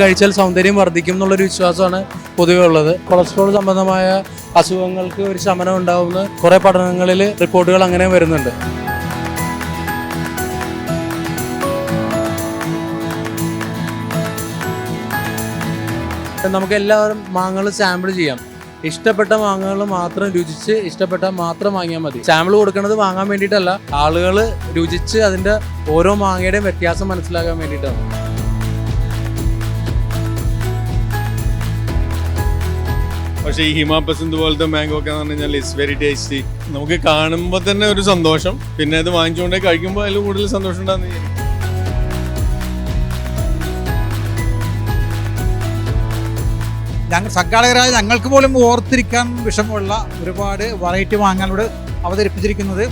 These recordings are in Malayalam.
കഴിച്ചാൽ സൗന്ദര്യം വർദ്ധിക്കും എന്നുള്ളൊരു വിശ്വാസമാണ് പൊതുവെ ഉള്ളത്. കൊളസ്ട്രോൾ സംബന്ധമായ അസുഖങ്ങൾക്ക് ഒരു ശമനം ഉണ്ടാവുന്ന കുറേ പഠനങ്ങളിൽ റിപ്പോർട്ടുകൾ അങ്ങനെ വരുന്നുണ്ട്. നമുക്ക് എല്ലാവരും മാങ്ങകൾ സാമ്പിൾ ചെയ്യാം. ഇഷ്ടപ്പെട്ട മാങ്ങകൾ മാത്രം രുചിച്ച് ഇഷ്ടപ്പെട്ട മാത്രം വാങ്ങിയാൽ മതി. സാമ്പിൾ കൊടുക്കുന്നത് വാങ്ങാൻ വേണ്ടിയിട്ടല്ല ആളുകൾ രുചിച്ച് അതിന്റെ ഓരോ മാങ്ങയുടെയും വ്യത്യാസം മനസ്സിലാക്കാൻ വേണ്ടിയിട്ടാണ്. പക്ഷേ ഈ ഹിമാപസന്ത് പോലത്തെ മാംഗോ ഒക്കെ എന്ന് പറഞ്ഞു കഴിഞ്ഞാൽ ഇറ്റ്സ് വെരി ടേസ്റ്റി നമുക്ക് കാണുമ്പോൾ തന്നെ ഒരു സന്തോഷം. പിന്നെ അത് വാങ്ങിച്ചുകൊണ്ടേ കഴിക്കുമ്പോൾ അതിൽ കൂടുതൽ സന്തോഷം ഉണ്ടാകുന്ന ഞങ്ങൾ സംഘാടകരായ ഞങ്ങൾക്ക് പോലും ഓർത്തിരിക്കാൻ വിഷമമുള്ള ഒരുപാട് വെറൈറ്റി വാങ്ങാനോട് അവതരിപ്പിച്ചിരിക്കുന്നത്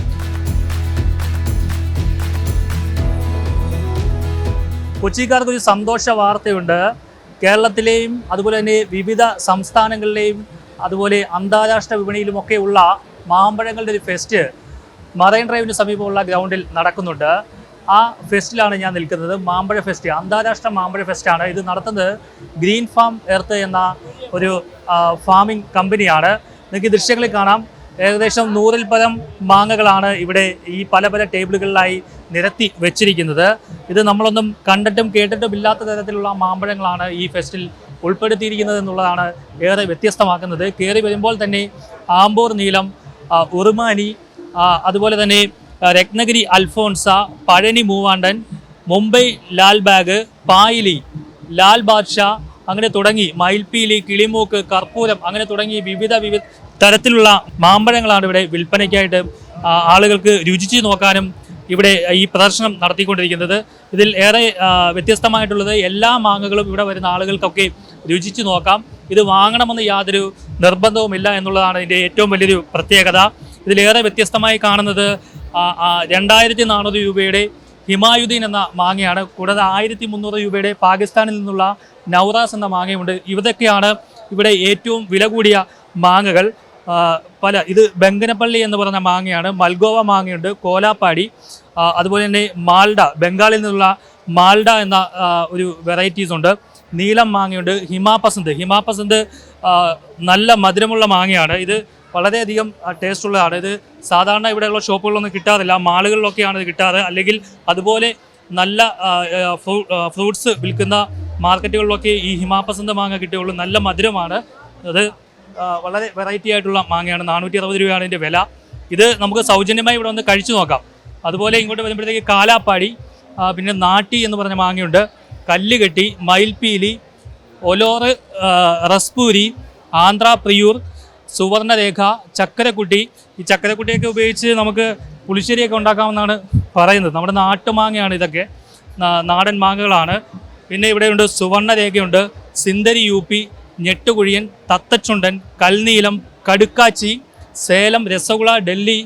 കൊച്ചിക്കാർക്ക് ഒരു സന്തോഷ വാർത്തയുണ്ട്. കേരളത്തിലെയും അതുപോലെ തന്നെ വിവിധ സംസ്ഥാനങ്ങളിലെയും അതുപോലെ അന്താരാഷ്ട്ര വിപണിയിലുമൊക്കെയുള്ള മാമ്പഴങ്ങളുടെ ഒരു ഫെസ്റ്റ് മറൈൻ ഡ്രൈവിന് സമീപമുള്ള ഗ്രൗണ്ടിൽ നടക്കുന്നുണ്ട്. ആ ഫെസ്റ്റിലാണ് ഞാൻ നിൽക്കുന്നത്. മാമ്പഴ ഫെസ്റ്റ് അന്താരാഷ്ട്ര മാമ്പഴ ഫെസ്റ്റാണ്. ഇത് നടത്തുന്നത് ഗ്രീൻ ഫാം എർത്ത് എന്ന ഒരു ഫാമിംഗ് കമ്പനിയാണ്. നിങ്ങൾക്ക് ദൃശ്യങ്ങളിൽ കാണാം. ഏകദേശം നൂറിൽ പരം മാങ്ങകളാണ് ഇവിടെ ഈ പല പല ടേബിളുകളിലായി നിരത്തി വെച്ചിരിക്കുന്നത്. ഇത് നമ്മളൊന്നും കണ്ടിട്ടും കേട്ടിട്ടും ഇല്ലാത്ത തരത്തിലുള്ള മാമ്പഴങ്ങളാണ് ഈ ഫെസ്റ്റിൽ ഉൾപ്പെടുത്തിയിരിക്കുന്നത് എന്നുള്ളതാണ് ഏറെ വ്യത്യസ്തമാക്കുന്നത്. കയറി വരുമ്പോൾ തന്നെ ആമ്പൂർ നീലം ഉറുമാനി അതുപോലെ തന്നെ രത്നഗിരി അൽഫോൺസ പഴനി മൂവാണ്ടൻ മുംബൈ ലാൽ ബാഗ് പായിലി ലാൽ ബാദ്ഷ അങ്ങനെ തുടങ്ങി മയിൽപ്പീലി കിളിമൂക്ക് കർപ്പൂരം അങ്ങനെ തുടങ്ങി വിവിധ വിവിധ തരത്തിലുള്ള മാമ്പഴങ്ങളാണ് ഇവിടെ വിൽപ്പനയ്ക്കായിട്ട് ആളുകൾക്ക് രുചിച്ച് നോക്കാനും ഇവിടെ ഈ പ്രദർശനം നടത്തിക്കൊണ്ടിരിക്കുന്നത്. ഇതിൽ ഏറെ വ്യത്യസ്തമായിട്ടുള്ളത് എല്ലാ മാങ്ങകളും ഇവിടെ വരുന്ന ആളുകൾക്കൊക്കെ രുചിച്ച് നോക്കാം. ഇത് വാങ്ങണമെന്ന് യാതൊരു നിർബന്ധവുമില്ല എന്നുള്ളതാണ് ഇതിന്റെ ഏറ്റവും വലിയൊരു പ്രത്യേകത. ഇതിലേറെ വ്യത്യസ്തമായി കാണുന്നത് രണ്ടായിരത്തി നാനൂറ് രൂപയുടെ ഹിമായുദ്ദീൻ എന്ന മാങ്ങയാണ്. കൂടാതെ ആയിരത്തി മുന്നൂറ് രൂപയുടെ പാകിസ്ഥാനിൽ നിന്നുള്ള നൗറാസ് എന്ന മാങ്ങയുണ്ട്. ഇവതൊക്കെയാണ് ഇവിടെ ഏറ്റവും വില കൂടിയ മാങ്ങകൾ. പല ഇത് ബംഗനപ്പള്ളി എന്ന് പറയുന്ന മാങ്ങയാണ്. മൽഗോവ മാങ്ങയുണ്ട് കോലാപ്പാടി അതുപോലെ തന്നെ മാൾഡ ബംഗാളിൽ നിന്നുള്ള മാൾഡ എന്ന ഒരു വെറൈറ്റീസ് ഉണ്ട്. നീലം മാങ്ങയുണ്ട് ഹിമാപസന്ത്. ഹിമാപസന്ത് നല്ല മധുരമുള്ള മാങ്ങയാണ്. ഇത് വളരെയധികം ടേസ്റ്റ് ഉള്ളതാണ്. ഇത് സാധാരണ ഇവിടെയുള്ള ഷോപ്പുകളൊന്നും കിട്ടാറില്ല. മാളുകളിലൊക്കെയാണ് ഇത് കിട്ടാറ്. അല്ലെങ്കിൽ അതുപോലെ നല്ല ഫ്രൂട്ട്സ് വിൽക്കുന്ന മാർക്കറ്റുകളിലൊക്കെ ഈ ഹിമാപസന്ത മാങ്ങ കിട്ടുകയുള്ളൂ. നല്ല മധുരമാണ്. അത് വളരെ വെറൈറ്റി ആയിട്ടുള്ള മാങ്ങയാണ്. നാനൂറ്റി അറുപത് രൂപയാണ് ഇതിന്റെ വില. ഇത് നമുക്ക് സൗജന്യമായി ഇവിടെ വന്ന് കഴിച്ചു നോക്കാം. അതുപോലെ ഇങ്ങോട്ട് വരുമ്പോഴത്തേക്ക് കാലാപ്പാടി പിന്നെ നാട്ടി എന്ന് പറഞ്ഞ മാങ്ങയുണ്ട്. കല്ലുകെട്ടി മയിൽപ്പീലി ഒലോറ് റസ്പൂരി ആന്ധ്ര പ്രിയൂർ സുവർണരേഖ ചക്കരക്കുട്ടി. ഈ ചക്കരക്കുട്ടിയൊക്കെ ഉപയോഗിച്ച് നമുക്ക് പുളിശ്ശേരിയൊക്കെ ഉണ്ടാക്കാമെന്നാണ് പറയുന്നത്. നമ്മുടെ നാട്ടുമാങ്ങയാണ് ഇതൊക്കെ. നാടൻ മാങ്ങകളാണ്. പിന്നെ ഇവിടെയുണ്ട് സുവർണരേഖയുണ്ട് സിന്ദരി യു പി ഞെട്ടുകുഴിയൻ തത്തച്ചുണ്ടൻ കൽനീലം കടുക്കാച്ചി സേലം രസഗുള ഡൽഹി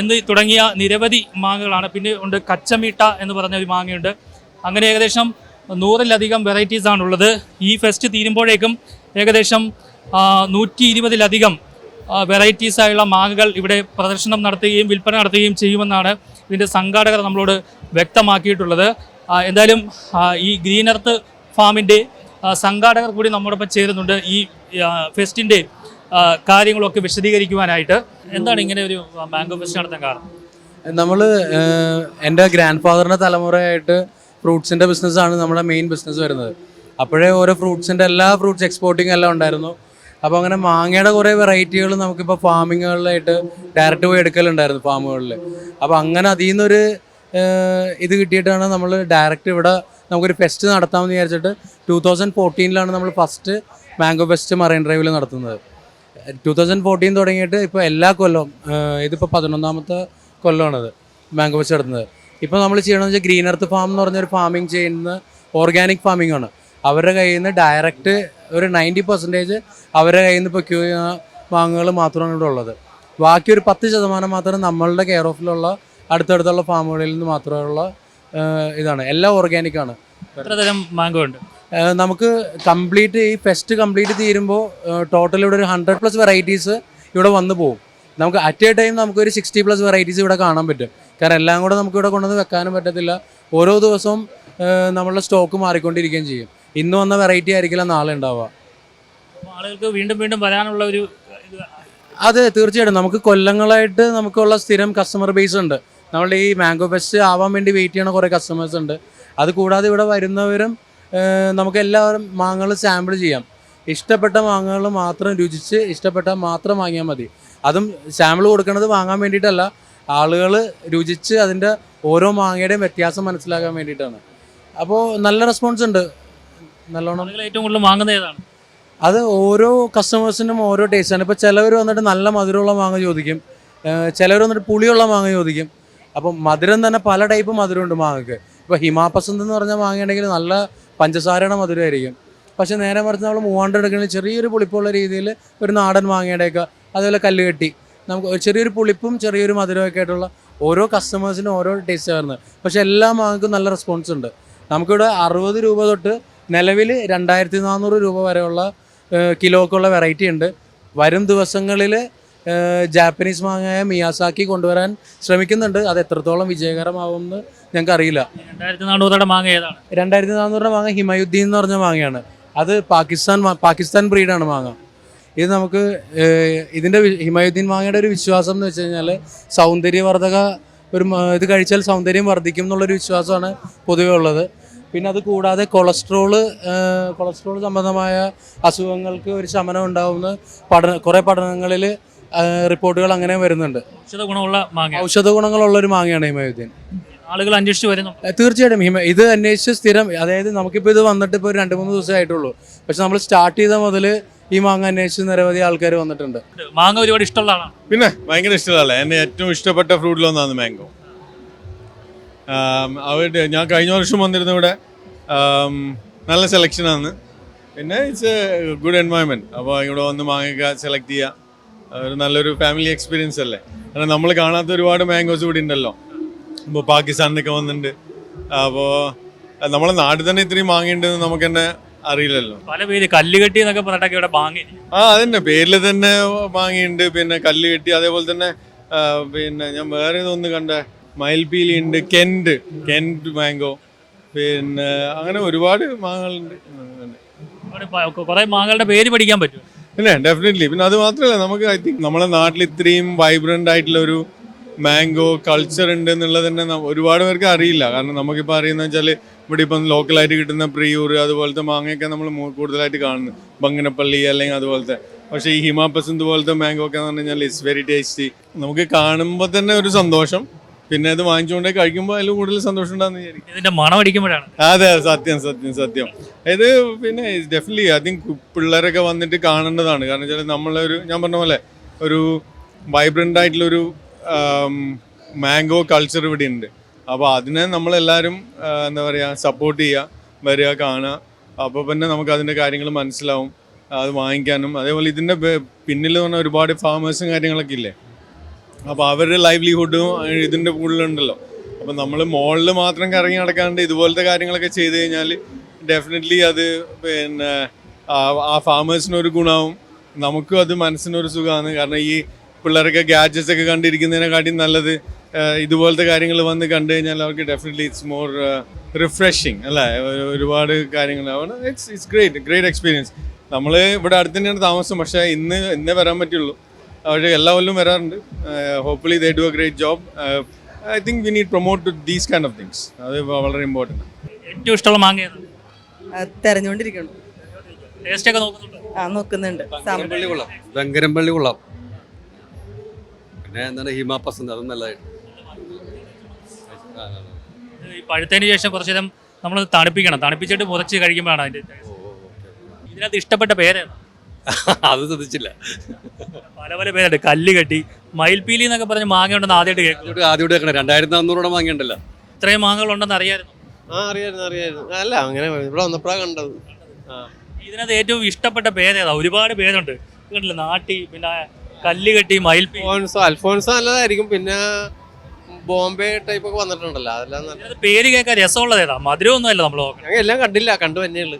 എന്ന് തുടങ്ങിയ നിരവധി മാങ്ങകളാണ്. പിന്നെ ഉണ്ട് കച്ചമീട്ട എന്ന് പറഞ്ഞ ഒരു മാങ്ങയുണ്ട്. അങ്ങനെ ഏകദേശം നൂറിലധികം വെറൈറ്റീസ് ആണുള്ളത്. ഈ ഫെസ്റ്റ് തീരുമ്പോഴേക്കും ഏകദേശം നൂറ്റി ഇരുപതിലധികം വെറൈറ്റീസ് ആയുള്ള മാങ്ങകൾ ഇവിടെ പ്രദർശനം നടത്തുകയും വിൽപ്പന നടത്തുകയും ചെയ്യുമെന്നാണ് ഇതിന്റെ സംഘാടകർ നമ്മളോട് വ്യക്തമാക്കിയിട്ടുള്ളത്. എന്തായാലും ഈ ഗ്രീൻ എർത്ത് ഫാമിന്റെ സംഘാടകർ കൂടി നമ്മോടൊപ്പം ചേരുന്നുണ്ട്. ഈ ഫെസ്റ്റിന്റെ കാര്യങ്ങളൊക്കെ വിശദീകരിക്കുവാനായിട്ട്. എന്താണ് ഇങ്ങനെ ഒരു മാംഗോ ഫെസ്റ്റ് നടത്താൻ കാരണം? നമ്മൾ എന്റെ ഗ്രാൻഡ് ഫാദറിന്റെ തലമുറയായിട്ട് ഫ്രൂട്ട്സിന്റെ ബിസിനസ്സാണ് നമ്മുടെ മെയിൻ ബിസിനസ് വരുന്നത്. അപ്പോഴേ ഓരോ ഫ്രൂട്ട്സിന്റെ എല്ലാ ഫ്രൂട്ട്സ് എക്സ്പോർട്ടിങ് എല്ലാം ഉണ്ടായിരുന്നു. അപ്പോൾ അങ്ങനെ മാങ്ങയുടെ കുറേ വെറൈറ്റികൾ നമുക്കിപ്പോൾ ഫാമിങ്ങുകളിലായിട്ട് ഡയറക്റ്റ് പോയി എടുക്കലുണ്ടായിരുന്നു ഫാമുകളിൽ. അപ്പോൾ അങ്ങനെ അതിൽ നിന്നൊരു ഇത് കിട്ടിയിട്ടാണ് നമ്മൾ ഡയറക്റ്റ് ഇവിടെ നമുക്കൊരു ഫെസ്റ്റ് നടത്താമെന്ന് വിചാരിച്ചിട്ട് ടൂ തൗസൻഡ് ഫോർട്ടീനിലാണ് നമ്മൾ ഫസ്റ്റ് മാംഗോ ഫെസ്റ്റ് മറൈൻ ഡ്രൈവിൽ നടത്തുന്നത്. ടൂ തൗസൻഡ് ഫോർട്ടീൻ തുടങ്ങിയിട്ട് ഇപ്പോൾ എല്ലാ കൊല്ലവും ഇതിപ്പോൾ പതിനൊന്നാമത്തെ കൊല്ലമാണത് മാംഗോ ഫെസ്റ്റ് നടത്തുന്നത്. ഇപ്പോൾ നമ്മൾ ചെയ്യണമെന്ന് വെച്ചാൽ ഗ്രീൻ എർത്ത് ഫാം എന്ന് പറഞ്ഞൊരു ഫാമിംഗ് ചെയ്യുന്ന ഓർഗാനിക് ഫാമിംഗ് ആണ്. അവരുടെ കയ്യിൽ നിന്ന് ഡയറക്റ്റ് ഒരു നയന്റി പെർസെന്റേജ് അവരുടെ കയ്യിൽ നിന്ന് ഇപ്പോൾ ക്യൂ മാങ്ങകൾ മാത്രമാണ് ഇവിടെ ഉള്ളത്. ബാക്കി ഒരു പത്ത് ശതമാനം മാത്രം നമ്മളുടെ കെയർ ഓഫിലുള്ള അടുത്തടുത്തുള്ള ഫാമുകളിൽ നിന്ന് മാത്രമുള്ള ഇതാണ്. എല്ലാം ഓർഗാനിക് ആണ്. എത്ര തരം മാംഗോ ഉണ്ട് നമുക്ക് കംപ്ലീറ്റ് ഈ ഫെസ്റ്റ് കംപ്ലീറ്റ് തീരുമ്പോൾ ടോട്ടൽ ഇവിടെ ഒരു ഹൺഡ്രഡ് പ്ലസ് വെറൈറ്റീസ് ഇവിടെ വന്നു പോകും. നമുക്ക് അറ്റ് എ ടൈം നമുക്ക് ഒരു സിക്സ്റ്റി പ്ലസ് വെറൈറ്റീസ് ഇവിടെ കാണാൻ പറ്റും. കാരണം എല്ലാം കൂടെ നമുക്ക് ഇവിടെ കൊണ്ടുവന്ന് വെക്കാനും പറ്റത്തില്ല. ഓരോ ദിവസവും നമ്മളുടെ സ്റ്റോക്ക് മാറിക്കൊണ്ടിരിക്കുകയും ചെയ്യും. ഇന്ന് വന്ന വെറൈറ്റി ആയിരിക്കില്ല നാളെ ഉണ്ടാവുക. ആളുകൾക്ക് വീണ്ടും വീണ്ടും വരാനുള്ള ഒരു അതെ തീർച്ചയായിട്ടും. നമുക്ക് കൊല്ലങ്ങളായിട്ട് നമുക്കുള്ള സ്ഥിരം കസ്റ്റമർ ബേസ് ഉണ്ട്. നമ്മളുടെ ഈ മാംഗോ ഫെസ്റ്റ് ആവാൻ വേണ്ടി വെയിറ്റ് ചെയ്യണ കുറേ കസ്റ്റമേഴ്സ് ഉണ്ട്. അത് കൂടാതെ ഇവിടെ വരുന്നവരും നമുക്ക് എല്ലാവരും മാങ്ങകൾ സാമ്പിൾ ചെയ്യാം. ഇഷ്ടപ്പെട്ട മാങ്ങകൾ മാത്രം രുചിച്ച് ഇഷ്ടപ്പെട്ട മാത്രം വാങ്ങിയാൽ മതി. അതും സാമ്പിൾ കൊടുക്കുന്നത് വാങ്ങാൻ വേണ്ടിയിട്ടല്ല ആളുകൾ രുചിച്ച് അതിന്റെ ഓരോ മാങ്ങയുടെയും വ്യത്യാസം മനസ്സിലാക്കാൻ വേണ്ടിയിട്ടാണ്. അപ്പോൾ നല്ല റെസ്പോൺസ് ഉണ്ട്. നല്ലോണം. ഏറ്റവും കൂടുതൽ വാങ്ങുന്നത് ഏതാണ്? അത് ഓരോ കസ്റ്റമേഴ്സിനും ഓരോ ടേസ്റ്റാണ് ഇപ്പോൾ ചിലവർ വന്നിട്ട് നല്ല മധുരമുള്ള മാങ്ങ ചോദിക്കും. ചിലവർ വന്നിട്ട് പുളിയുള്ള മാങ്ങ ചോദിക്കും. അപ്പം മധുരം തന്നെ പല ടൈപ്പ് മധുരമുണ്ട് മാങ്ങക്ക്. ഇപ്പോൾ ഹിമാപസന്ത് എന്ന് പറഞ്ഞ മാങ്ങയുണ്ടെങ്കിൽ നല്ല പഞ്ചസാരയുടെ മധുരമായിരിക്കും പക്ഷേ നേരെ മറിച്ച് നമ്മൾ മൂവാണ്ട് എടുക്കണമെങ്കിൽ ചെറിയൊരു പുളിപ്പുള്ള രീതിയിൽ ഒരു നാടൻ മാങ്ങയുടെയൊക്കെ അതുപോലെ കല്ല് കെട്ടി നമുക്ക് ചെറിയൊരു പുളിപ്പും ചെറിയൊരു മധുരമൊക്കെ ആയിട്ടുള്ള ഓരോ കസ്റ്റമേഴ്സിനും ഓരോ ടേസ്റ്റ് ആയിരുന്നു പക്ഷേ എല്ലാ മാങ്ങക്കും നല്ല റെസ്പോൺസ് ഉണ്ട്. നമുക്കിവിടെ അറുപത് രൂപ തൊട്ട് നിലവിൽ രണ്ടായിരത്തി നാനൂറ് രൂപ വരെയുള്ള കിലോക്കുള്ള വെറൈറ്റി ഉണ്ട്. വരും ദിവസങ്ങളിൽ ജാപ്പനീസ് മാങ്ങായ മിയാസാക്കി കൊണ്ടുവരാൻ ശ്രമിക്കുന്നുണ്ട്. അത് എത്രത്തോളം വിജയകരമാവുമെന്ന് ഞങ്ങൾക്ക് അറിയില്ല രണ്ടായിരത്തി നാനൂറുടെ മാങ്ങ ഏതാണ്? രണ്ടായിരത്തി നാനൂറ് മാങ്ങ ഹിമയുദ്ദീൻ എന്ന് പറഞ്ഞ മാങ്ങയാണ്. അത് പാകിസ്ഥാൻ പാകിസ്ഥാൻ ബ്രീഡാണ് മാങ്ങ. ഇത് നമുക്ക് ഇതിന്റെ ഹിമയുദ്ദീൻ മാങ്ങയുടെ ഒരു വിശ്വാസം എന്ന് വെച്ച് കഴിഞ്ഞാൽ സൗന്ദര്യവർദ്ധക ഒരു ഇത് കഴിച്ചാൽ സൗന്ദര്യം വർദ്ധിക്കും എന്നുള്ളൊരു വിശ്വാസമാണ് പൊതുവേ ഉള്ളത്. പിന്നെ അത് കൂടാതെ കൊളസ്ട്രോൾ കൊളസ്ട്രോൾ സംബന്ധമായ അസുഖങ്ങൾക്ക് ഒരു ശമനം ഉണ്ടാവുമെന്ന് പഠന കുറേ പഠനങ്ങളിൽ റിപ്പോർട്ടുകൾ അങ്ങനെ വരുന്നുണ്ട്. ഔഷധ ഗുണമുള്ള മാങ്ങ ഔഷധ ഗുണങ്ങളുള്ള ഒരു മാങ്ങയാണ് ഹിമയുദ്ദീൻ. ആളുകൾ അന്വേഷിച്ച് വരുന്നു തീർച്ചയായിട്ടും ഹിമ ഇത് അന്വേഷിച്ച് സ്ഥിരം അതായത് നമുക്കിപ്പോൾ ഇത് വന്നിട്ട് ഇപ്പോൾ രണ്ട് മൂന്ന് ദിവസമേ ആയിട്ടുള്ളൂ. പക്ഷെ നമ്മൾ സ്റ്റാർട്ട് ചെയ്ത മുതൽ ഈ മാങ്ങ അന്വേഷിച്ച് നിരവധി ആൾക്കാർ വന്നിട്ടുണ്ട്. മാങ്ങ ഒരുപാട് ഇഷ്ടമുള്ള ആളാണ്. പിന്നെ ഭയങ്കര ഇഷ്ടമല്ല? എന്നെ ഏറ്റവും ഇഷ്ടപ്പെട്ട ഫ്രൂട്ടിലൊന്നാണ് മാംഗോ. അവരുടെ ഞാൻ കഴിഞ്ഞ വർഷം വന്നിരുന്ന ഇവിടെ നല്ല സെലക്ഷനാണ് പിന്നെ ഇറ്റ്സ് എ ഗുഡ് എൻവയോൺമെന്റ് അപ്പോൾ ഇവിടെ വന്ന് മാങ്ങയൊക്കെ സെലക്ട് ചെയ്യുക ഒരു നല്ലൊരു ഫാമിലി എക്സ്പീരിയൻസ് അല്ലേ? കാരണം നമ്മൾ കാണാത്ത ഒരുപാട് മാംഗോസ് ഇവിടെ ഉണ്ടല്ലോ. ഇപ്പോൾ പാകിസ്ഥാനിൽ നിന്നൊക്കെ വന്നിട്ടുണ്ട് അപ്പോൾ നമ്മളെ നാട്ടിൽ തന്നെ ഇത്രയും മാങ്ങയുണ്ടെന്ന് നമുക്ക് തന്നെ അറിയില്ലല്ലോ. പല പേര് കല്ലുകെട്ടി എന്നൊക്കെ പറഞ്ഞിട്ടൊക്കെ ഇവിടെ മാങ്ങ ആ അതന്നെ. പേരിൽ തന്നെ മാങ്ങയുണ്ട് പിന്നെ കല്ല് കെട്ടി അതേപോലെ തന്നെ പിന്നെ ഞാൻ വേറെ ഇതൊന്ന് കണ്ട. മയിൽപീലി ഉണ്ട് കെൻഡ് കെൻഡ് മാംഗോ പിന്നെ അങ്ങനെ ഒരുപാട് മാങ്ങകളുണ്ട്. കുറെ മാങ്ങകളുടെ പേര് പഠിക്കാൻ പറ്റും പിന്നെ ഡെഫിനറ്റ്ലി പിന്നെ അത് മാത്രമല്ല നമുക്ക് ഐ തിങ്ക് നമ്മളെ നാട്ടിൽ ഇത്രയും വൈബ്രന്റ് ആയിട്ടുള്ള ഒരു മാംഗോ കൾച്ചർ ഉണ്ട് എന്നുള്ളത് തന്നെ ഒരുപാട് പേർക്ക് അറിയില്ല. കാരണം നമുക്കിപ്പോൾ അറിയുന്ന വെച്ചാൽ ഇവിടെ ഇപ്പം ലോക്കലായിട്ട് കിട്ടുന്ന പ്രിയൂർ അതുപോലത്തെ മാങ്ങയൊക്കെ നമ്മൾ കൂടുതലായിട്ട് കാണുന്നു ബങ്ങനപ്പള്ളി അല്ലെങ്കിൽ അതുപോലത്തെ. പക്ഷേ ഈ ഹിമാപസന്ത് പോലത്തെ മാംഗോ ഒക്കെ എന്ന് പറഞ്ഞു കഴിഞ്ഞാൽ ഇറ്റ്സ് വെരി ടേസ്റ്റി നമുക്ക് കാണുമ്പോൾ തന്നെ ഒരു സന്തോഷം. പിന്നെ അത് വാങ്ങിച്ചുകൊണ്ടേ കഴിക്കുമ്പോൾ അതിൽ കൂടുതൽ സന്തോഷം ഉണ്ടാകുന്ന വിചാരിക്കും. ഇതിന്റെ മണം അടിക്കുമ്പോഴാണ്. അതെ സത്യം സത്യം സത്യം. ഇത് പിന്നെ ഡെഫിനറ്റ്ലി ഐ തിങ്ക് പിള്ളേരൊക്കെ വന്നിട്ട് കാണേണ്ടതാണ്. കാരണം വെച്ചാൽ നമ്മളൊരു ഞാൻ പറഞ്ഞ പോലെ ഒരു വൈബ്രന്റ് ആയിട്ടുള്ളൊരു മാംഗോ കൾച്ചർ ഇവിടെ ഉണ്ട് അപ്പോൾ അതിനെ നമ്മളെല്ലാവരും എന്താ പറയുക സപ്പോർട്ട് ചെയ്യുക വരിക കാണുക. അപ്പോൾ പിന്നെ നമുക്ക് അതിന്റെ കാര്യങ്ങൾ മനസ്സിലാവും. അത് വാങ്ങിക്കാനും അതേപോലെ ഇതിന്റെ പിന്നിൽ പറഞ്ഞ ഒരുപാട് ഫാമേഴ്സും കാര്യങ്ങളൊക്കെ ഇല്ലേ? അപ്പോൾ അവരുടെ ലൈവ്ലിഹുഡും ഇതിന്റെ കൂടുതലുണ്ടല്ലോ. അപ്പം നമ്മൾ മോളിൽ മാത്രം കറങ്ങി നടക്കാണ്ട് ഇതുപോലത്തെ കാര്യങ്ങളൊക്കെ ചെയ്ത് കഴിഞ്ഞാൽ ഡെഫിനറ്റ്ലി അത് പിന്നെ ആ- ഫാമേഴ്സിനൊരു ഗുണമാവും നമുക്കും അത് മനസ്സിനൊരു സുഖമാണ് കാരണം ഈ പിള്ളേരൊക്കെ ഗാഡ്ജറ്റ്സ് ഒക്കെ കണ്ടിരിക്കുന്നതിനെക്കാട്ടി നല്ലത് ഇതുപോലത്തെ കാര്യങ്ങൾ വന്ന് കണ്ടു കഴിഞ്ഞാൽ അവർക്ക് ഡെഫിനറ്റ്ലി ഇറ്റ്സ് മോർ റിഫ്രഷിങ് അല്ലേ? ഒരുപാട് കാര്യങ്ങൾ it's it's great great experience നമ്മൾ ഇവിടെ അടുത്ത് തന്നെയാണ് താമസം. പക്ഷേ ഇന്ന് ഇന്നേ വരാൻ പറ്റുള്ളൂ. പക്ഷേ എല്ലാ കൊല്ലം വരാറുണ്ട്. Hopefully they do a great job I think we need promote these kind of things അത് വളരെ ഇമ്പോർട്ടന്റ് ഏറ്റവും ഇഷ്ടമുള്ള മാങ്ങ തെരഞ്ഞുകൊണ്ടിരിക്കണം ടേസ്റ്റ് ഒക്കെ നോക്കുന്നുണ്ട്? ആ നോക്കുന്നുണ്ട്. ബങ്കരംപള്ളി കൊള്ളാം ബങ്കരംപള്ളി കൊള്ളാം പിന്നെ എന്താണ്? ഹിമ പസന്ത് അതും നല്ലതായിട്ട്. ഈ പഴുത്തതിന് ശേഷം കുറച്ച് നേരം നമ്മൾ തണുപ്പിക്കണം. തണുപ്പിച്ചിട്ട് മുറച്ച് കഴിക്കുമ്പോഴാണ് അതിന്റെ. ഇതിനകത്ത് ഇഷ്ടപ്പെട്ട പേരേതാണ് അത് ശ്രദ്ധിച്ചില്ല. പല പല പേരുണ്ട്. കല്ല് കെട്ടി മയിൽപീലി എന്നൊക്കെ പറഞ്ഞ് മാങ്ങ ഉണ്ടെന്ന് ആദ്യമായിട്ട് കേൾക്കും. ആദ്യമായിട്ട് കേൾക്കണം. രണ്ടായിരത്തി രണ്ടായിരത്തി മാങ്ങ ഉണ്ടല്ലോ. ഇത്രയും മാങ്ങകളുണ്ടെന്ന് അറിയായിരുന്നു. ആ അറിയായിരുന്നു അറിയായിരുന്നു. അല്ല അങ്ങനെ ഇവിടെ വന്നപ്പോഴാണ് കണ്ടത്. ഇതിനകത്ത് ഏറ്റവും ഇഷ്ടപ്പെട്ട പേരേതാ ഒരുപാട് പേരുണ്ട്. കണ്ടില്ല നാട്ടി പിന്നെ കല്ല് കെട്ടി മയിൽപീലി അൽഫോൻസോ അൽഫോൻസോ നല്ലതായിരിക്കും. പിന്നെ ബോംബെ ടൈപ്പ് ഒക്കെ വന്നിട്ടുണ്ടല്ലോ. അതെല്ലാം പേര് കേൾക്കാൻ രസമുള്ളത് ഏതാ? മധുരമൊന്നും അല്ല നമ്മൾ നോക്കണം ഞങ്ങൾ എല്ലാം കണ്ടില്ല. കണ്ടു തന്നെയുള്ളു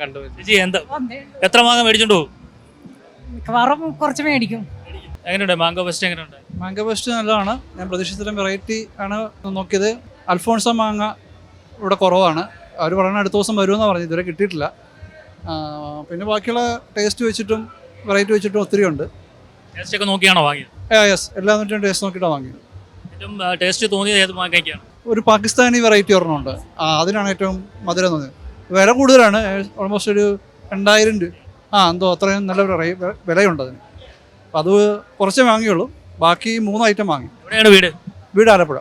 കണ്ടു ചേച്ചി എന്താ? എത്ര മാങ്ങ മേടിച്ചോണ്ട് പോകും? മിക്കവാറും കുറച്ച് മേടിക്കും. എങ്ങനെയുണ്ട്? മാംഗോ ഫസ്റ്റ് എങ്ങനെയുണ്ട്? മാംഗോ ഫസ്റ്റ് നല്ലതാണ്. ഞാൻ പ്രതീക്ഷിച്ചിട്ടും വെറൈറ്റി ആണ് നോക്കിയത്. അൽഫോൺസ മാങ്ങ ഇവിടെ കുറവാണ്. അവർ പറയുന്നത് അടുത്ത ദിവസം വരുമെന്നാണ് പറഞ്ഞു ഇതുവരെ കിട്ടിയിട്ടില്ല. പിന്നെ ബാക്കിയുള്ള ടേസ്റ്റ് വെച്ചിട്ടും വെറൈറ്റി വെച്ചിട്ടും ഒത്തിരി ഉണ്ട് ടേസ്റ്റ് ഒക്കെ നോക്കിയാണോ വാങ്ങിയത്? യെസ് എല്ലാ ടേസ്റ്റ് നോക്കിയിട്ടാണ് വാങ്ങിയത്. ഏറ്റവും ടേസ്റ്റ് തോന്നിയത് ഏത് മാങ്ങയ്ക്കാണ്? ഒരു പാകിസ്ഥാനി വെറൈറ്റി ഒരെണ്ണം ഉണ്ട്. അതിനാണ് ഏറ്റവും മധുരം തോന്നിയത്. വില കൂടുതലാണ്. ഓൾമോസ്റ്റ് ഒരു രണ്ടായിരം രൂപ ആ എന്തോ അത്രയും നല്ല വില- വില- വിലയുണ്ട് അതിന്. അപ്പം അത് കുറച്ച് വാങ്ങിയുള്ളൂ. ബാക്കി മൂന്ന് ഐറ്റം വാങ്ങി. എവിടെയാണ് വീട്? വീട് ആലപ്പുഴ.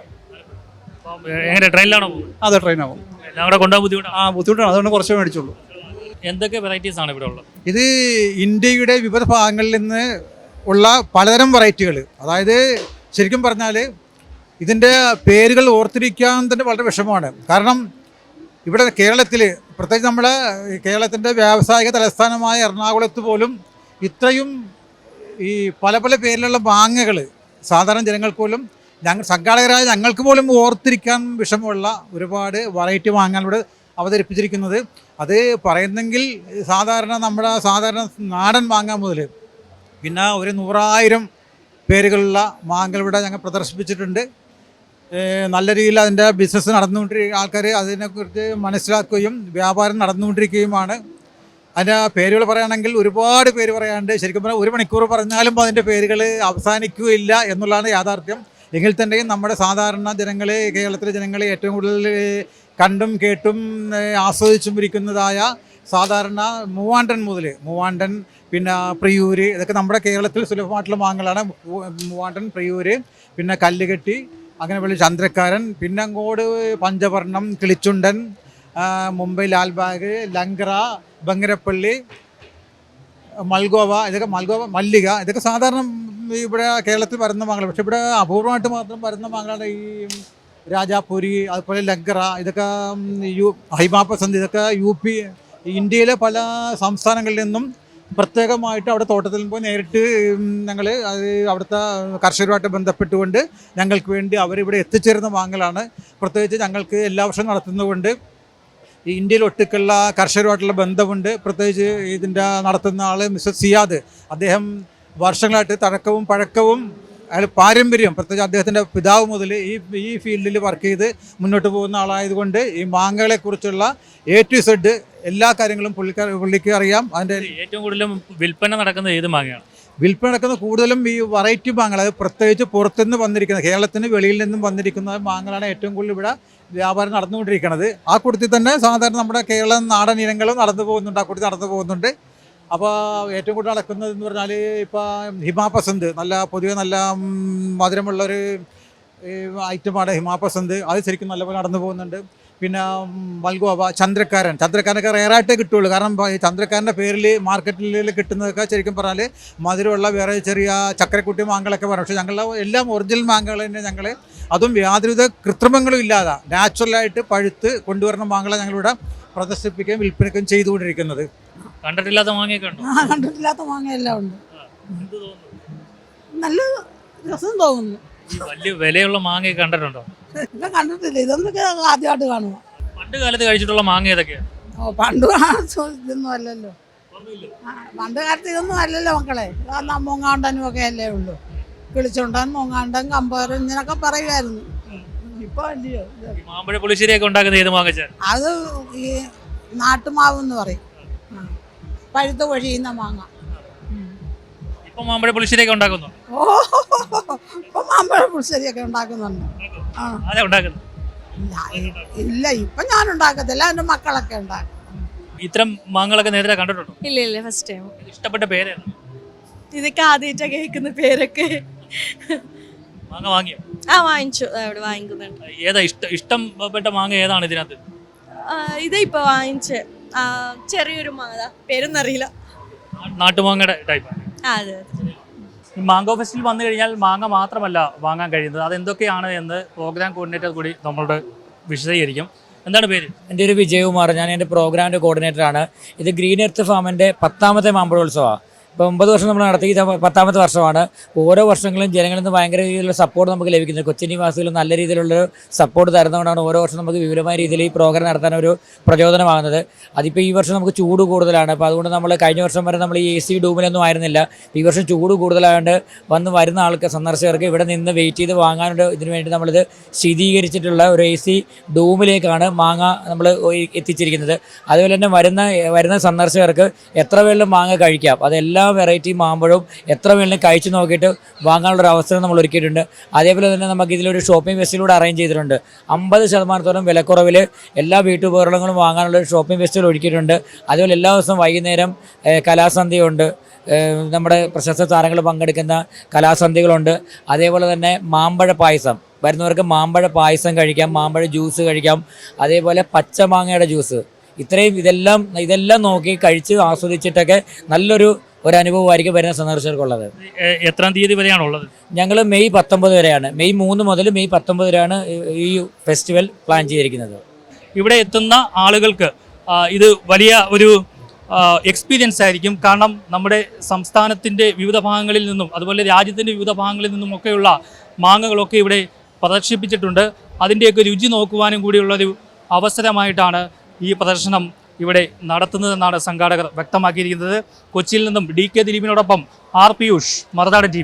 എങ്ങനെ ട്രെയിനിലാണോ അതെ ട്രെയിനാവും എല്ലാം കൂടെ കൊണ്ടുപോകാൻ ബുദ്ധിമുട്ടാണ് ആ ബുദ്ധിമുട്ടാണ്. അതുകൊണ്ട് കുറച്ച് മേടിച്ചുള്ളൂ. എന്തൊക്കെ വെറൈറ്റീസ് ആണ് ഇവിടെ ഉള്ളത്? ഇത് ഇന്ത്യയുടെ വിവിധ ഭാഗങ്ങളിൽ നിന്ന് ഉള്ള പലതരം വെറൈറ്റികൾ അതായത് ശരിക്കും പറഞ്ഞാൽ ഇതിന്റെ പേരുകൾ ഓർത്തിരിക്കാൻ തന്നെ വളരെ വിഷമമാണ്. കാരണം ഇവിടെ കേരളത്തിൽ പ്രത്യേകിച്ച് നമ്മുടെ കേരളത്തിന്റെ വ്യാവസായിക തലസ്ഥാനമായ എറണാകുളത്ത് പോലും ഇത്രയും ഈ പല പല പേരിലുള്ള മാങ്ങകൾ സാധാരണ ജനങ്ങൾക്ക് പോലും ഞങ്ങൾ സംഘാടകരായ ഞങ്ങൾക്ക് പോലും ഓർത്തിരിക്കാൻ വിഷമമുള്ള ഒരുപാട് വെറൈറ്റി വാങ്ങാൻ ഇവിടെ അവതരിപ്പിച്ചിരിക്കുന്നത്. അത് പറയുന്നെങ്കിൽ സാധാരണ നമ്മുടെ സാധാരണ നാടൻ മാങ്ങ മുതൽ പിന്നെ ഒരു നൂറായിരം പേരുകളുള്ള മാങ്ങകൾ ഇവിടെ ഞങ്ങൾ പ്രദർശിപ്പിച്ചിട്ടുണ്ട്. നല്ല രീതിയിൽ അതിന്റെ ബിസിനസ് നടന്നുകൊണ്ടിരിക്കുന്ന ആൾക്കാർ അതിനെക്കുറിച്ച് മനസ്സിലാക്കുകയും വ്യാപാരം നടന്നുകൊണ്ടിരിക്കുകയുമാണ്. അതിന്റെ പേരുകൾ പറയുകയാണെങ്കിൽ ഒരുപാട് പേര് പറയാണ്ട് ശരിക്കും പറഞ്ഞാൽ ഒരു മണിക്കൂർ പറഞ്ഞാലും അതിന്റെ പേരുകൾ അവസാനിക്കുകയില്ല എന്നുള്ളതാണ് യാഥാർത്ഥ്യം. എങ്കിൽ തന്നെയും നമ്മുടെ സാധാരണ ജനങ്ങളെ കേരളത്തിലെ ജനങ്ങളെ ഏറ്റവും കൂടുതൽ കണ്ടും കേട്ടും ആസ്വദിച്ചും ഇരിക്കുന്നതായ സാധാരണ മൂവാണ്ടൻ മുതൽ മൂവാണ്ടൻ പിന്നെ പ്രിയൂര് ഇതൊക്കെ നമ്മുടെ കേരളത്തിൽ സുലഭമായിട്ടുള്ള മാങ്ങകളാണ്. മൂവാണ്ടൻ പ്രിയൂര് പിന്നെ കല്ലുകെട്ടി അങ്ങനെ വലിയ ചന്ദ്രക്കാരൻ പിന്നങ്ങോട് പഞ്ചവർണം കിളിച്ചുണ്ടൻ മുംബൈ ലാൽബാഗ് ലങ്കറ ബംഗരപ്പള്ളി മൽഗോവ ഇതൊക്കെ മൽഗോവ മല്ലിക ഇതൊക്കെ സാധാരണ ഇവിടെ കേരളത്തിൽ വരുന്ന മാങ്ങകൾ പക്ഷെ ഇവിടെ അപൂർവമായിട്ട് മാത്രം വരുന്ന മാങ്ങകളാണ് ഈ രാജാപുരി അതുപോലെ ലങ്കറ ഇതൊക്കെ യു ഹൈമാപസന്ത് ഇതൊക്കെ യു പി ഇന്ത്യയിലെ പല സംസ്ഥാനങ്ങളിൽ നിന്നും പ്രത്യേകമായിട്ട് അവിടെ തോട്ടത്തിൽ പോയി നേരിട്ട് ഞങ്ങൾ അത് അവിടുത്തെ കർഷകരുമായിട്ട് ബന്ധപ്പെട്ടുകൊണ്ട് ഞങ്ങൾക്ക് വേണ്ടി അവരിവിടെ എത്തിച്ചേരുന്ന വാങ്ങലാണ് പ്രത്യേകിച്ച് ഞങ്ങൾക്ക് എല്ലാ വർഷവും നടത്തുന്നതുകൊണ്ട് ഇന്ത്യയിൽ ഒട്ടുക്കുള്ള കർഷകരുമായിട്ടുള്ള ബന്ധമുണ്ട്. പ്രത്യേകിച്ച് ഇതിന്റെ നടത്തുന്ന ആൾ മിസ്റ്റർ സിയാദ്. അദ്ദേഹം വർഷങ്ങളായിട്ട് തഴക്കവും പഴക്കവും അയാൾ പാരമ്പര്യം പ്രത്യേകിച്ച് അദ്ദേഹത്തിന്റെ പിതാവ് മുതൽ ഈ ഈ ഫീൽഡിൽ വർക്ക് ചെയ്ത് മുന്നോട്ട് പോകുന്ന ആളായതുകൊണ്ട് ഈ മാങ്ങകളെക്കുറിച്ചുള്ള എ ടു സെഡ് എല്ലാ കാര്യങ്ങളും പുള്ളിക്കാർ പുള്ളിക്ക് അറിയാം. അതിന്റെ ഏറ്റവും കൂടുതലും വിൽപ്പന നടക്കുന്നത് ഏത് മാങ്ങയാണ്? വിൽപ്പന നടക്കുന്ന കൂടുതലും ഈ വെറൈറ്റി മാങ്ങകൾ. അത് പ്രത്യേകിച്ച് പുറത്തുനിന്ന് വന്നിരിക്കുന്ന കേരളത്തിന് വെളിയിൽ നിന്നും വന്നിരിക്കുന്ന മാങ്ങകളാണ് ഏറ്റവും കൂടുതൽ ഇവിടെ വ്യാപാരം നടന്നുകൊണ്ടിരിക്കുന്നത്. ആ കൂട്ടത്തിൽ തന്നെ സാധാരണ നമ്മുടെ കേരള നാടൻ ഇനങ്ങളും നടന്നു പോകുന്നുണ്ട്. ആ കൂട്ടത്തിൽ നടന്നു പോകുന്നുണ്ട്. അപ്പോൾ ഏറ്റവും കൂടുതൽ നടക്കുന്നത് എന്ന് പറഞ്ഞാൽ ഇപ്പോൾ ഹിമാപസന്ത് നല്ല പൊതുവെ നല്ല മധുരമുള്ളൊരു ഐറ്റമാണ് ഹിമാപസന്ത് അത് ശരിക്കും നല്ലപോലെ നടന്നു പോകുന്നുണ്ട്. പിന്നെ മൽഗോവ ചന്ദ്രക്കാരൻ. ചന്ദ്രക്കാരനൊക്കെ റയറായിട്ടേ കിട്ടുള്ളൂ. കാരണം ചന്ദ്രക്കാരന്റെ പേരിൽ മാർക്കറ്റിൽ കിട്ടുന്നതൊക്കെ ശരിക്കും പറഞ്ഞാൽ മധുരമുള്ള വേറെ ചെറിയ ചക്കരക്കുട്ടി മാങ്കളൊക്കെ പറയും പക്ഷേ ഞങ്ങളുടെ എല്ലാം ഒറിജിനൽ മാങ്ങകൾ തന്നെ ഞങ്ങൾ അതും യാതൊരുവിധ കൃത്രിമങ്ങളും ഇല്ലാതെ. നാച്ചുറലായിട്ട് പഴുത്ത് കൊണ്ടുവരുന്ന മാങ്ങകളെ ഞങ്ങളിവിടെ പ്രദർശിപ്പിക്കുകയും വിൽപ്പനയ്ക്കും ചെയ്തുകൊണ്ടിരിക്കുന്നത്. കണ്ടിട്ടില്ലാത്ത മാങ്ങയൊക്കെ ഉണ്ടോ? ആ കണ്ടിട്ടില്ലാത്ത മാങ്ങയെല്ലാം ഉണ്ട്. എന്ത് തോന്നുന്നു? നല്ല രസം തോന്നുന്നു. ഈ വലിയ വിലയുള്ള മാങ്ങയൊക്കെ കണ്ടിട്ടുണ്ടോ? ഇതൊക്കെ കണ്ടിട്ടില്ല. ഇതൊന്നൊക്കെ ആദ്യമായിട്ട് കാണുക പണ്ട് കാലത്ത് കഴിച്ചിട്ടുള്ള മാങ്ങ ഏതൊക്കെയാണ്? ഓ പണ്ട് ഇതൊന്നും അല്ലല്ലോ. ആ, പണ്ട് കാലത്ത് ഇതൊന്നും അല്ലല്ലോ മക്കളെ. കാരണം മൂങ്ങാണ്ടനും ഒക്കെ അല്ലേ ഉള്ളൂ. കിളിച്ചുണ്ടൻ മൂങ്ങാണ്ടൻ കമ്പോരം ഇങ്ങനൊക്കെ പറയുമായിരുന്നു ഇപ്പൊ അല്ലയോ? ഇത്. ഈ മാമ്പഴ പുളിശ്ശേരിയൊക്കെ ഉണ്ടാക്കുന്ന ഏത് മാങ്ങച്ചാൽ അത് ഈ നാട്ടുമാവ് എന്ന് പറയും. പഴുത്ത് കൊഴിയുന്ന മാങ്ങ. ഇപ്പൊ മാമ്പഴ പുളിശ്ശേരിയൊക്കെ ഉണ്ടാക്കുന്നു? ഓ ഇപ്പൊ മാമ്പഴ പുളിശ്ശേരിയൊക്കെ ഉണ്ടാക്കുന്നുണ്ട്. ആ. ആരാ ഉണ്ടാക്കുന്നത്? ഇല്ല, ഇല്ല ഇപ്പൊ ഞാൻ ഉണ്ടാക്കത്തില്ല എന്റെ മക്കളൊക്കെ ഉണ്ടാക്കും. ഇത്തരം മാങ്ങകളൊക്കെ നേരത്തെ കണ്ടിട്ടുണ്ടോ? ഇല്ല ഇല്ല ഫസ്റ്റ് ടൈം ഇഷ്ടപ്പെട്ട പേരാണ് ഇതൊക്കെ ആദ്യമായിട്ടാണ് കേൾക്കുന്ന പേരൊക്കെ. മാങ്ങ വാങ്ങിയോ? ആ വാങ്ങിച്ചു. ദാ ഇവിടെ വാങ്ങിക്കുന്നുണ്ട്. ഏതാ ഇഷ്ടം ഇഷ്ടപ്പെട്ട മാങ്ങ ഏതാണ് ഇതിനകത്ത്? ആ, ഇത് ഇപ്പൊ വാങ്ങിച്ച് ചെറിയൊരു മാങ്ങ പേരൊന്നും അറിയില്ല നാട്ടുമാങ്ങയുടെ ടൈപ്പ് ആ. അതെ അതെ. മാംഗോ ഫെസ്റ്റിൽ വന്നു കഴിഞ്ഞാൽ മാങ്ങ മാത്രമല്ല വാങ്ങാൻ കഴിയുന്നത്. അതെന്തൊക്കെയാണ് എന്ന് പ്രോഗ്രാം കോർഡിനേറ്റർ കൂടി നമ്മളോട് വിശദീകരിക്കും. എന്താണ് പേര്? എന്റെ ഒരു വിജയകുമാർ. ഞാൻ എന്റെ പ്രോഗ്രാമിന്റെ കോർഡിനേറ്ററാണ് ഇത് ഗ്രീൻ എർത്ത് ഫാമിന്റെ പത്താമത്തെ മാമ്പഴോത്സവമാണ് ഇപ്പോൾ ഒമ്പത് വർഷം നമ്മൾ നടത്തി പത്താമത്തെ വർഷമാണ്. ഓരോ വർഷങ്ങളും ജനങ്ങളിൽ നിന്ന് ഭയങ്കര രീതിയിലുള്ള സപ്പോർട്ട് നമുക്ക് ലഭിക്കുന്നത് കൊച്ചി നിവാസികൾ നല്ല രീതിയിലുള്ള സപ്പോർട്ട് തരുന്നതുകൊണ്ടാണ് ഓരോ വർഷം നമുക്ക് വിപുലമായ രീതിയിൽ ഈ പ്രോഗ്രാം നടത്താൻ ഒരു പ്രചോദനമാകുന്നത് അതിപ്പോൾ ഈ വർഷം നമുക്ക് ചൂട് കൂടുതലാണ്. അപ്പോൾ അതുകൊണ്ട് നമ്മൾ കഴിഞ്ഞ വർഷം വരെ നമ്മൾ ഈ എ സി ഡൂമിലൊന്നും ആയിരുന്നില്ല. ഈ വർഷം ചൂട് കൂടുതലായതുകൊണ്ട് വന്ന് വരുന്ന ആൾക്ക് സന്ദർശകർക്ക് ഇവിടെ നിന്ന് വെയിറ്റ് ചെയ്ത് വാങ്ങാനുള്ള ഇതിനു വേണ്ടി നമ്മളിത് ശീതീകരിച്ചിട്ടുള്ള ഒരു എ സി ഡൂമിലേക്കാണ് മാങ്ങ നമ്മൾ എത്തിച്ചിരിക്കുന്നത്. അതുപോലെ തന്നെ വരുന്ന വരുന്ന സന്ദർശകർക്ക് എത്ര വേളിലും മാങ്ങ കഴിക്കാം. അത് എല്ലാ വെറൈറ്റി മാമ്പഴവും എത്ര വേണമെങ്കിലും കഴിച്ചു നോക്കിയിട്ട് വാങ്ങാനുള്ള ഒരു അവസരം നമ്മൾ ഒരുക്കിയിട്ടുണ്ട്. അതേപോലെ തന്നെ നമുക്ക് ഇതിലൊരു ഷോപ്പിംഗ് ഫെസ്റ്റിലൂടെ അറേഞ്ച് ചെയ്തിട്ടുണ്ട്. അമ്പത് ശതമാനത്തോളം വിലക്കുറവിൽ എല്ലാ വീട്ടുപകരണങ്ങളും വാങ്ങാനുള്ള ഒരു ഷോപ്പിംഗ് ഫെസ്റ്റിവൽ ഒരുക്കിയിട്ടുണ്ട്. അതുപോലെ എല്ലാ ദിവസവും വൈകുന്നേരം കലാസന്ധ്യയുണ്ട്. നമ്മുടെ പ്രശസ്ത താരങ്ങൾ പങ്കെടുക്കുന്ന കലാസന്ധ്യകളുണ്ട്. അതേപോലെ തന്നെ മാമ്പഴ പായസം. വരുന്നവർക്ക് മാമ്പഴ പായസം കഴിക്കാം മാമ്പഴ ജ്യൂസ് കഴിക്കാം. അതേപോലെ പച്ചമാങ്ങയുടെ ജ്യൂസ് ഇത്രയും ഇതെല്ലാം ഇതെല്ലാം നോക്കി കഴിച്ച് ആസ്വദിച്ചിട്ടൊക്കെ നല്ലൊരു ഒരു അനുഭവമായിരിക്കും വരുന്ന സന്ദർശകർക്കുള്ളത്. എത്രാം തീയതി വരെയാണ് ഉള്ളത്? ഞങ്ങൾ മെയ് പത്തൊമ്പത് വരെയാണ്. മെയ് മൂന്ന് മുതൽ മെയ് പത്തൊമ്പത് വരെയാണ് ഈ ഫെസ്റ്റിവൽ പ്ലാൻ ചെയ്തിരിക്കുന്നത്. ഇവിടെ എത്തുന്ന ആളുകൾക്ക് ഇത് വലിയ ഒരു എക്സ്പീരിയൻസ് ആയിരിക്കും. കാരണം നമ്മുടെ സംസ്ഥാനത്തിന്റെ വിവിധ ഭാഗങ്ങളിൽ നിന്നും അതുപോലെ രാജ്യത്തിന്റെ വിവിധ ഭാഗങ്ങളിൽ നിന്നുമൊക്കെയുള്ള മാങ്ങകളൊക്കെ ഇവിടെ പ്രദർശിപ്പിച്ചിട്ടുണ്ട്. അതിന്റെയൊക്കെ രുചി നോക്കുവാനും കൂടിയുള്ളൊരു അവസരമായിട്ടാണ് ഈ പ്രദർശനം ഇവിടെ നടത്തുന്നതെന്നാണ് സംഘാടകർ വ്യക്തമാക്കിയിരിക്കുന്നത്. കൊച്ചിയിൽ നിന്നും ഡി കെ ദിലീപിനോടൊപ്പം ആർ പിയൂഷ് മറുനാടൻ ടി